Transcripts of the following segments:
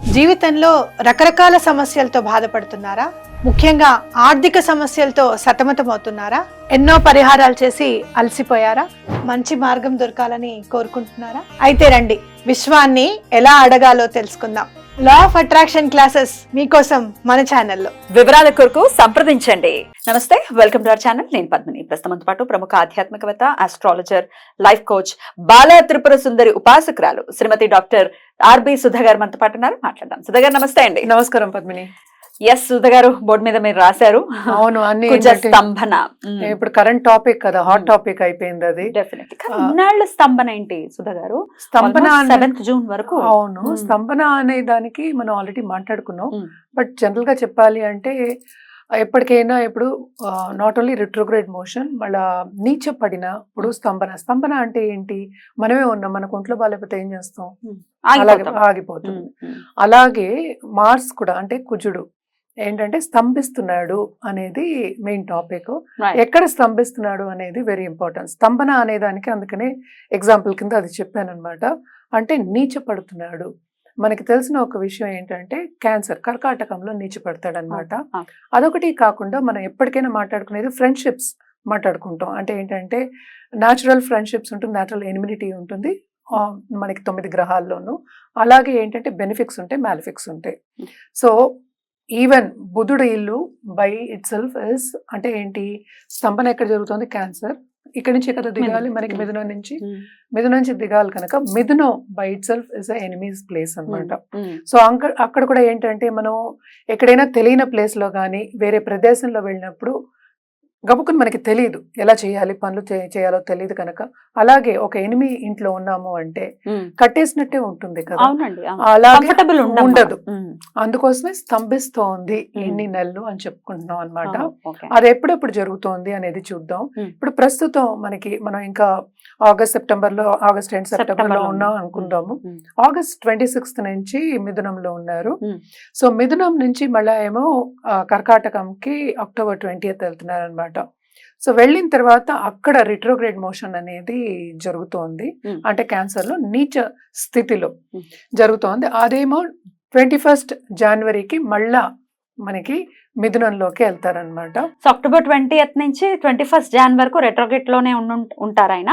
జీవితంలో రకరకాల సమస్యలతో బాధపడుతున్నారా? ముఖ్యంగా ఆర్థిక సమస్యలతో సతమతమవుతున్నారా? ఎన్నో పరిహారాలు చేసి అలసిపోయారా? మంచి మార్గం దొరకాలని కోరుకుంటున్నారా? అయితే రండి విశ్వాన్ని ఎలా అడగాలో తెలుసుకుందాం. లా ఆఫ్ అట్రాక్షన్ క్లాసెస్ మీకోసం మన ఛానల్లో వివరాల కొరకు సంప్రదించండి. నమస్తే వెల్కమ్ టు అవర్ ఛానల్ నేను పద్మిని. ప్రస్తుతంతో పాటు ప్రముఖ ఆధ్యాత్మికవేత్త astrologer life coach Bala Tripura Sundari ఉపాసకురాలు Shrimati doctor R B Sudha garu మనతో పాటు ఉన్నారు. మాట్లాడదాం. సుధా గారు నమస్తే అండి. నమస్కారం పద్మిని. ఎస్ సుధా గారు బోర్డు మీద మీరు రాశారు. అవును అన్ని స్తంభన. ఇప్పుడు కరెంట్ టాపిక్ కదా హాట్. టాపిక్ అయిపోయింది అది. ఇన్నాళ్ళ స్తంభన ఏంటి సుధా గారు? స్తంభన సెవెంత్ జూన్ వరకు. అవును. స్తంభన అనే దానికి మనం ఆల్రెడీ మాట్లాడుకున్నాం. బట్ జనరల్గా చెప్పాలి అంటే ఎప్పటికైనా ఇప్పుడు నాట్ ఓన్లీ రిట్రోగ్రేడ్ మోషన్ మళ్ళా నీచ పడినప్పుడు స్తంభన. స్తంభన అంటే ఏంటి? మనమే ఉన్నాం మనకు ఒంట్లో బాగాలేకపోతే ఏం చేస్తాం? అలాగే ఆగిపోతాం. ఆగిపోతుంది. అలాగే మార్స్ కూడా అంటే కుజుడు ఏంటంటే స్తంభిస్తున్నాడు అనేది మెయిన్ టాపిక్. ఎక్కడ స్తంభిస్తున్నాడు అనేది వెరీ ఇంపార్టెంట్. స్తంభన అనే దానికి అందుకనే ఎగ్జాంపుల్ కింద అది చెప్పాను అనమాట అంటే నీచ పడుతున్నాడు మనకి తెలిసిన ఒక విషయం ఏంటంటే క్యాన్సర్ కర్కాటకంలో నీచ పడతాడు అనమాట. అదొకటి కాకుండా మనం ఎప్పటికైనా మాట్లాడుకునేది ఫ్రెండ్షిప్స్ మాట్లాడుకుంటాం. అంటే ఏంటంటే న్యాచురల్ ఫ్రెండ్షిప్స్ ఉంటుంది న్యాచురల్ ఎనిమినిటీ ఉంటుంది మనకి తొమ్మిది గ్రహాల్లోనూ. అలాగే ఏంటంటే బెనిఫిక్స్ ఉంటాయి మ్యాలిఫిక్స్ ఉంటాయి. సో ఈవెన్ బుధుడు ఇల్లు బై ఇట్ సెల్ఫ్ ఇస్ అంటే ఏంటి? స్తంభన ఎక్కడ జరుగుతుంది? క్యాన్సర్ ఇక్కడి నుంచి కదా దిగాలి. మనకి. మిథునం నుంచి. మిథునం నుంచి దిగాలి కనుక మిథునం by itself is enemies place అన్నమాట. ఉమ్, సో అంక అక్కడ కూడా ఏంటంటే మనం ఎక్కడైనా తెలియని place లో కానీ వేరే ప్రదేశంలో వెళ్ళినప్పుడు గబుకుని మనకి తెలియదు ఎలా చేయాలి పనులు చేయాలో తెలియదు కనుక. అలాగే ఒక ఎనిమి ఇంట్లో ఉన్నాము అంటే. కట్టేసినట్టే ఉంటుంది కదా. అలాగే ఉండదు. అందుకోసమే స్తంభిస్తోంది ఎన్ని నెలలు అని చెప్పుకుంటున్నాం అన్నమాట. అది ఎప్పుడెప్పుడు జరుగుతోంది అనేది చూద్దాం. ఇప్పుడు ప్రస్తుతం మనకి మనం ఇంకా ఆగస్ట్ సెప్టెంబర్లో ఆగస్ట్ ఎండ్ సెప్టెంబర్లో ఉన్నాం. అనుకుందాము. ఆగస్ట్ ట్వంటీ సిక్స్త్ నుంచి మిథునంలో ఉన్నారు. సో మిథునం నుంచి మళ్ళా ఏమో కర్కాటకంకి అక్టోబర్ ట్వంటీయత్ వెళ్తున్నారు అనమాట సో వెళ్ళిన తర్వాత అక్కడ రిట్రోగ్రేడ్ మోషన్ అనేది జరుగుతోంది. అంటే క్యాన్సర్లో నీచ స్థితిలో. జరుగుతోంది. అదేమో ట్వంటీ ఫస్ట్ జనవరికి మళ్ళా మనకి మిథునంలోకి వెళ్తారనమాట సో అక్టోబర్ ట్వంటీ నుంచి ట్వంటీ ఫస్ట్ జాన్ వరకు రెట్రోగేట్లోనే ఉంటారు ఆయన?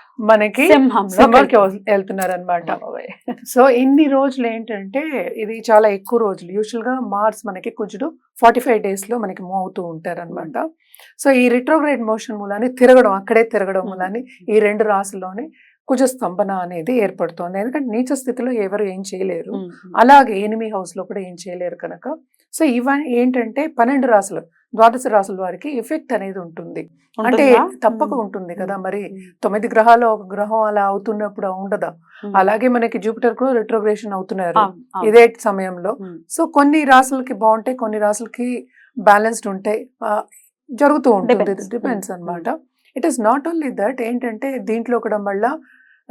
మనకి సింహంకి వెళ్తున్నారు. అనమాట సో ఇన్ని రోజులు ఏంటంటే ఇది చాలా ఎక్కువ రోజులు. యూజువల్గా మార్స్ మనకి కుజుడు ఫార్టీ ఫైవ్ డేస్లో మనకి మూవ్ అవుతూ ఉంటారు అనమాట సో ఈ రిట్రోగ్రేడ్ మోషన్ మూలాన్ని తిరగడం అక్కడే తిరగడం. మూలాన్ని ఈ రెండు రాసుల్లోనే కుజ స్తంభన అనేది ఏర్పడుతోంది. ఎందుకంటే నీచ స్థితిలో ఎవరు ఏం చేయలేరు. అలాగే ఎనిమి హౌస్లో కూడా ఏం చేయలేరు కనుక. సో ఇవన్నీ ఏంటంటే పన్నెండు రాసులు ద్వాదశ రాసుల వారికి ఎఫెక్ట్ అనేది ఉంటుంది అంటే? తప్పక ఉంటుంది కదా మరి తొమ్మిది గ్రహాలు ఒక గ్రహం అలా అవుతున్నప్పుడు ఉండదా. అలాగే మనకి జూపిటర్ కూడా రిట్రోగ్రేషన్ అవుతున్నారు. ఇదే సమయంలో సో కొన్ని రాసులకి బాగుంటాయి కొన్ని రాసులకి బ్యాలెన్స్డ్ ఉంటాయి జరుగుతూ ఉంటుంది. డిపెండ్స్. అన్నమాట it is not only that ఏంటంటే దీంట్లో కూడా మళ్ళా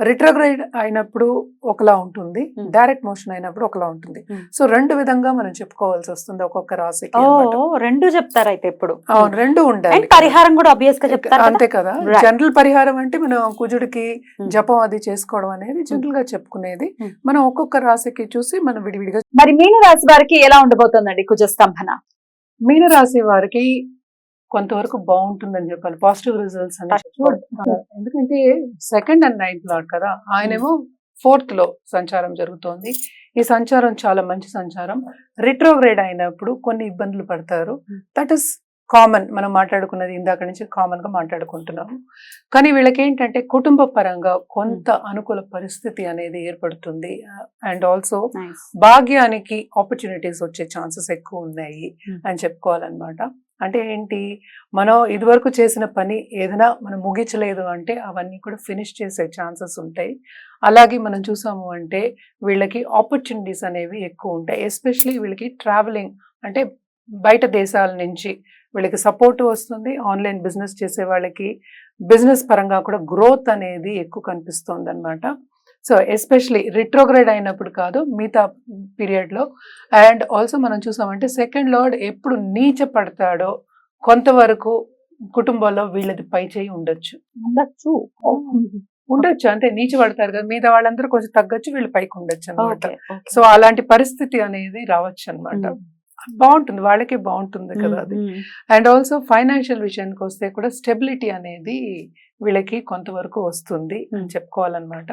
రిట్రోగ్రేడ్ అయినప్పుడు ఒకలా ఉంటుంది Mm. డైరెక్ట్ మోషన్ అయినప్పుడు ఒకలా ఉంటుంది Mm. సో రెండు విధంగా మనం చెప్పుకోవాల్సి వస్తుంది ఒక్కొక్క రాశికి రెండు చెప్తారు అయితే ఇప్పుడు అవును రెండు ఉండాలి పరిహారం కూడా ఆబ్వియస్గా చెప్తారు? అంతే కదా. జనరల్ పరిహారం అంటే మనం కుజుడికి Mm. జపం అది చేసుకోవడం అనేది జనరల్గా చెప్పుకునేది. మనం ఒక్కొక్క రాశికి చూసి మనం విడివిడిగా మరి మీన రాశి వారికి ఎలా ఉండబోతుందండి కుజ స్తంభన మీనరాశి వారికి కొంతవరకు బాగుంటుందని చెప్పాలి. పాజిటివ్ రిజల్ట్స్ అని ఎందుకంటే సెకండ్ అండ్ నైన్త్ లాట్ కదా ఆయనేమో ఫోర్త్లో సంచారం జరుగుతోంది. ఈ సంచారం చాలా మంచి సంచారం. రిట్రోగ్రేడ్ అయినప్పుడు కొన్ని ఇబ్బందులు పడతారు. Hmm. దట్ ఇస్ కామన్ మనం మాట్లాడుకున్నది ఇందాక నుంచి కామన్గా మాట్లాడుకుంటున్నాము. కానీ వీళ్ళకి ఏంటంటే కుటుంబ పరంగా కొంత అనుకూల పరిస్థితి అనేది ఏర్పడుతుంది. అండ్ ఆల్సో భాగ్యానికి ఆపర్చునిటీస్ వచ్చే ఛాన్సెస్ ఎక్కువ ఉన్నాయి Hmm. అని చెప్పుకోవాలన్నమాట. అంటే ఏంటి? మనం ఇదివరకు చేసిన పని ఏదైనా మనం ముగించలేదు అంటే అవన్నీ కూడా ఫినిష్ చేసే ఛాన్సెస్ ఉంటాయి. అలాగే మనం చూసాము అంటే వీళ్ళకి ఆపర్చునిటీస్ అనేవి ఎక్కువ ఉంటాయి. ఎస్పెషలీ వీళ్ళకి ట్రావెలింగ్ అంటే బయట దేశాల నుంచి వీళ్ళకి సపోర్ట్ వస్తుంది. ఆన్లైన్ బిజినెస్ చేసే వాళ్ళకి బిజినెస్ పరంగా కూడా గ్రోత్ అనేది ఎక్కువ కనిపిస్తుంది అనమాట సో ఎస్పెషలీ రిట్రోగ్రేడ్ అయినప్పుడు కాదు మిగతా పీరియడ్లో అండ్ ఆల్సో మనం చూసామంటే సెకండ్ లార్డ్ ఎప్పుడు నీచ పడతాడో కొంతవరకు కుటుంబంలో వీళ్ళది పై చేయి ఉండొచ్చు. ఉండొచ్చు. ఉండొచ్చు. అంటే నీచ పడతారు కదా మిగతా వాళ్ళందరూ కొంచెం తగ్గొచ్చు వీళ్ళు పైకి ఉండొచ్చు అనమాట సో అలాంటి పరిస్థితి అనేది రావచ్చు అనమాట బాగుంటుంది వాళ్ళకే బాగుంటుంది కదా అది. అండ్ ఆల్సో ఫైనాన్షియల్ విషయానికి వస్తే కూడా స్టెబిలిటీ అనేది వీళ్ళకి కొంతవరకు వస్తుంది అని. చెప్పుకోవాలన్నమాట.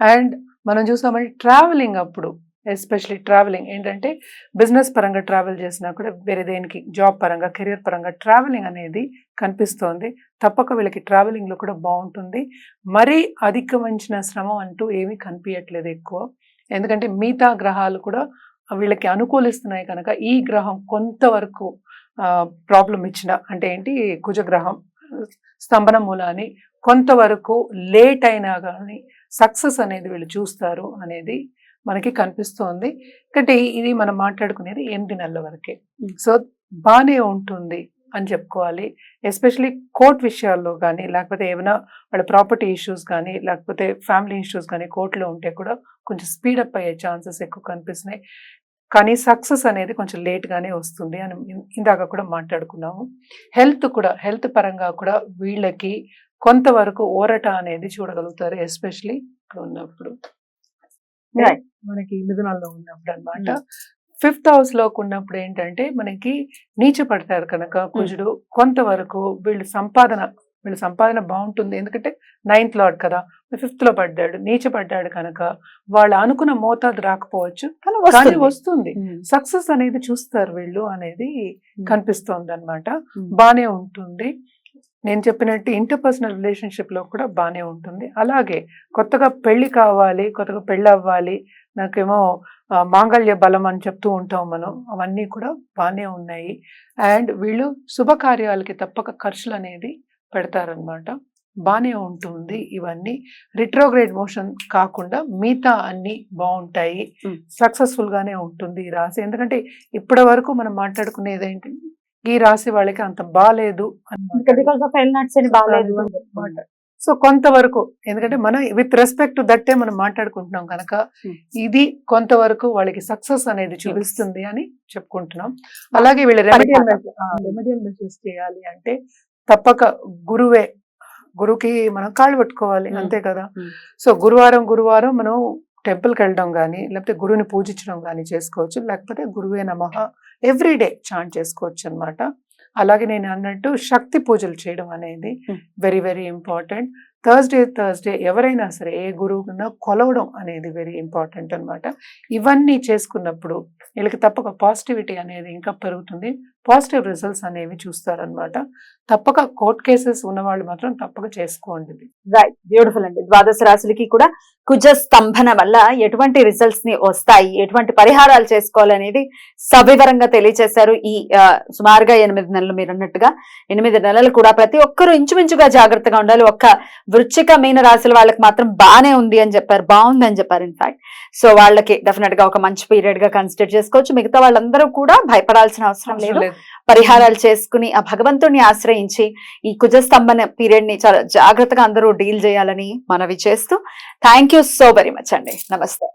అండ్ మనం చూసామంటే ట్రావెలింగ్ అప్పుడు ఎస్పెషలీ ట్రావెలింగ్ ఏంటంటే బిజినెస్ పరంగా ట్రావెల్ చేసినా కూడా వేరే దేనికి జాబ్ పరంగా కెరియర్ పరంగా ట్రావెలింగ్ అనేది కనిపిస్తోంది. తప్పక వీళ్ళకి ట్రావెలింగ్లో కూడా బాగుంటుంది. మరీ అధికమించిన శ్రమ అంటూ ఏమీ కనిపించట్లేదు ఎక్కువ. ఎందుకంటే మిగతా గ్రహాలు కూడా వీళ్ళకి అనుకూలిస్తున్నాయి కనుక ఈ గ్రహం కొంతవరకు ప్రాబ్లం ఇచ్చిన అంటే ఏంటి? కుజగ్రహం స్తంభన మూలాన్ని కొంతవరకు లేట్ అయినా కానీ సక్సెస్ అనేది వీళ్ళు చూస్తారు అనేది మనకి కనిపిస్తోంది. అంటే ఇది మనం మాట్లాడుకునేది ఎనిమిది నెలల వరకే. సో బాగానే ఉంటుంది అని చెప్పుకోవాలి. ఎస్పెషలీ కోర్ట్ విషయాల్లో కానీ లేకపోతే ఏమైనా వాళ్ళ ప్రాపర్టీ ఇష్యూస్ కానీ లేకపోతే ఫ్యామిలీ ఇష్యూస్ కానీ కోర్టులో ఉంటే కూడా కొంచెం స్పీడప్ అయ్యే ఛాన్సెస్ ఎక్కువ కనిపిస్తున్నాయి. కానీ సక్సెస్ అనేది కొంచెం లేట్గానే వస్తుంది అని ఇందాక కూడా మాట్లాడుకున్నాము. హెల్త్ కూడా హెల్త్ పరంగా కూడా వీళ్ళకి కొంతవరకు ఓరట అనేది చూడగలుగుతారు ఎస్పెషలీ ఇక్కడ ఉన్నప్పుడు. మనకి మిథునాల్లో ఉన్నప్పుడు అన్నమాట ఫిఫ్త్ హౌస్లోకి ఉన్నప్పుడు ఏంటంటే మనకి నీచ పడతారు కనుక కుజుడు కొంతవరకు వీళ్ళు సంపాదన వీళ్ళ సంపాదన బాగుంటుంది. ఎందుకంటే నైన్త్ లార్డ్ కదా ఫిఫ్త్లో పడ్డాడు నీచ పడ్డాడు కనుక వాళ్ళు అనుకున్న మోతాదు రాకపోవచ్చు కానీ వస్తుంది. ఉమ్. సక్సెస్ అనేది చూస్తారు వీళ్ళు అనేది Hmm. కనిపిస్తోంది అనమాట Hmm. బానే ఉంటుంది. నేను చెప్పినట్టు ఇంటర్పర్సనల్ రిలేషన్షిప్లో కూడా బానే ఉంటుంది. అలాగే కొత్తగా పెళ్ళి కావాలి కొత్తగా పెళ్ళి అవ్వాలి నాకేమో మాంగళ్య బలం అని చెప్తూ ఉంటాం మనం అవన్నీ కూడా బానే ఉన్నాయి. అండ్ వీళ్ళు శుభకార్యాలకి తప్పక ఖర్చులు అనేది పెడతారనమాట బానే ఉంటుంది ఇవన్నీ. రిట్రోగ్రేడ్ మోషన్ కాకుండా మిగతా అన్ని బాగుంటాయి Hmm. సక్సెస్ఫుల్ గానే ఉంటుంది ఈ రాశి. ఎందుకంటే ఇప్పటి వరకు మనం మాట్లాడుకునేది ఏంటి ఈ రాశి వాళ్ళకి అంత బాగాలేదు సో కొంతవరకు ఎందుకంటే మనం విత్ రెస్పెక్ట్ దట్టే మనం మాట్లాడుకుంటున్నాం కనుక Hmm. ఇది కొంతవరకు వాళ్ళకి సక్సెస్ అనేది చూపిస్తుంది అని చెప్పుకుంటున్నాం అలాగే వీళ్ళ రెమెడియల్. రెమెడియల్ మెసేజ్ చేయాలి అంటే తప్పక గురువే గురువుకి మనం కాళ్ళు పట్టుకోవాలి Hmm. అంతే కదా Hmm. సో గురువారం గురువారం మనం టెంపుల్కి వెళ్ళడం కానీ లేకపోతే గురువుని పూజించడం కానీ చేసుకోవచ్చు లేకపోతే గురువే నమః ఎవ్రీడే చాంట్ చేసుకోవచ్చు అన్నమాట అలాగే నేను అన్నట్టు శక్తి పూజలు చేయడం అనేది. Very very important Thursday Thursday ఎవరైనా సరే ఏ గురువున కొలవడం అనేది వెరీ ఇంపార్టెంట్ అన్నమాట. ఇవన్నీ చేసుకున్నప్పుడు వీళ్ళకి తప్పక పాజిటివిటీ అనేది ఇంకా పెరుగుతుంది. పాజిటివ్ రిజల్ట్స్ అనేవి చూస్తారనమాట తప్పక కోర్ట్ కేసెస్ ఉన్న వాళ్ళు మాత్రం తప్పక చేసుకోండి. రైట్ బ్యూటిఫుల్ అండి. ద్వాదశ రాశులకి కూడా కుజ స్తంభన వల్ల ఎటువంటి రిజల్ట్స్ని వస్తాయి? ఎటువంటి పరిహారాలు చేసుకోవాలనేది సవివరంగా తెలియజేశారు ఈ సుమారుగా ఎనిమిది నెలలు మీరు అన్నట్టుగా. ఎనిమిది నెలలు కూడా ప్రతి ఒక్కరూ ఇంచుమించుగా జాగ్రత్తగా ఉండాలి. ఒక్క వృచ్చిక మీన రాశుల వాళ్ళకి మాత్రం బానే ఉంది అని చెప్పారు బాగుంది అని చెప్పారు ఇన్ఫాక్ట్ సో వాళ్ళకి డెఫినెట్గా ఒక మంచి పీరియడ్గా కన్సిడర్ చేసుకోవచ్చు. మిగతా వాళ్ళందరూ కూడా భయపడాల్సిన అవసరం లేదు. పరిహారాలు చేసుకుని ఆ భగవంతుడిని ఆశ్రయించి ఈ కుజస్తంభన పీరియడ్ని చాలా జాగ్రత్తగా అందరూ డీల్ చేయాలని మనవి చేస్తూ thank you so very much అండి. నమస్తే.